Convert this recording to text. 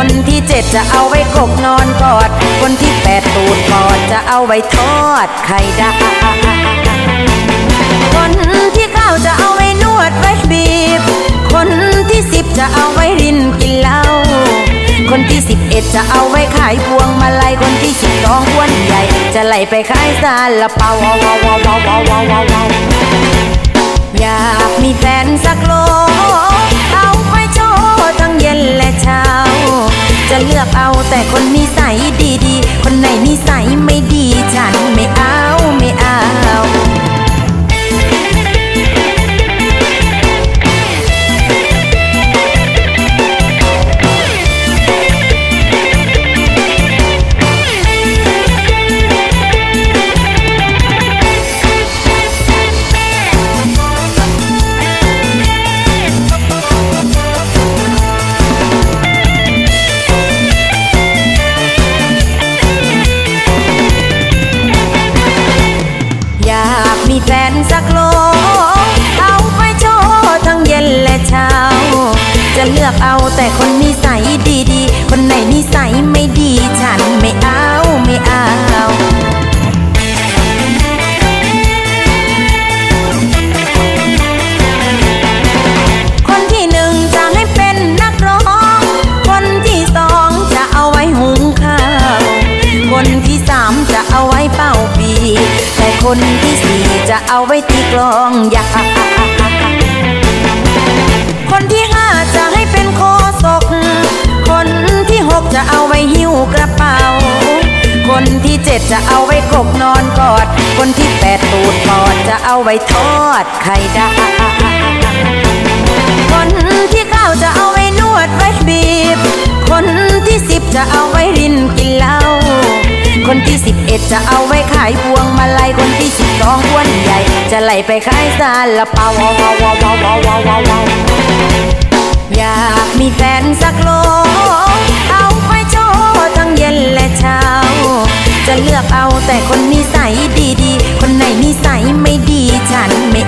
คนที่เจ็ดจะเอาไว้กบนอนกอด คนที่แปดตูดปอดจะเอาไว้ทอดไข่ดาวคนที่เก้าจะเอาไว้นวดไว้บีบ คนที่สิบจะเอาไว้รินกินเหล้า คนที่สิบเอ็ดจะเอาไว้ขายพวงมาลัย คนที่สิบสองอ้วนใหญ่ จะไหลไปขายซาลาเปาวาวว้าวว้าวว้าวว้าวว้าวว้าวอยากมีแฟนสักโล แต่คนนิสัยดี มีแฟนสักโล เอาไปโชว์ทั้งเย็นและเช้า จะเลือกเอาแต่คนนิสัยดีๆ คนไหนนิสัยไม่ดีฉันไม่เอาไม่เอา คนที่สี่จะเอาไว้ตีกลองยาคนที่ห้าจะให้เป็นโคศก คนที่หกจะเอาไว้หิ้วกระเป๋า คนที่เจ็ดจะเอาไว้กบนอนกอด คนที่แปดตูดปอดจะเอาไว้ทอดไข่ดาวคนที่เก้าจะเอาไว้นวดไว้บีบ คนที่สิบจะเอาไว้รินกินเหล้าคนที่สิบเอ็ดจะเอาไว้ขายพวงมาลัยคน จะไหลไปขายซาลาเปาวาวาวาวาวาวาวาวาอยากมีแฟนสักโล เอาไปโชว์ทั้งเย็นและเช้า จะเลือกเอาแต่คนนิสัยดีๆ คนไหนนิสัยไม่ดีฉันไม่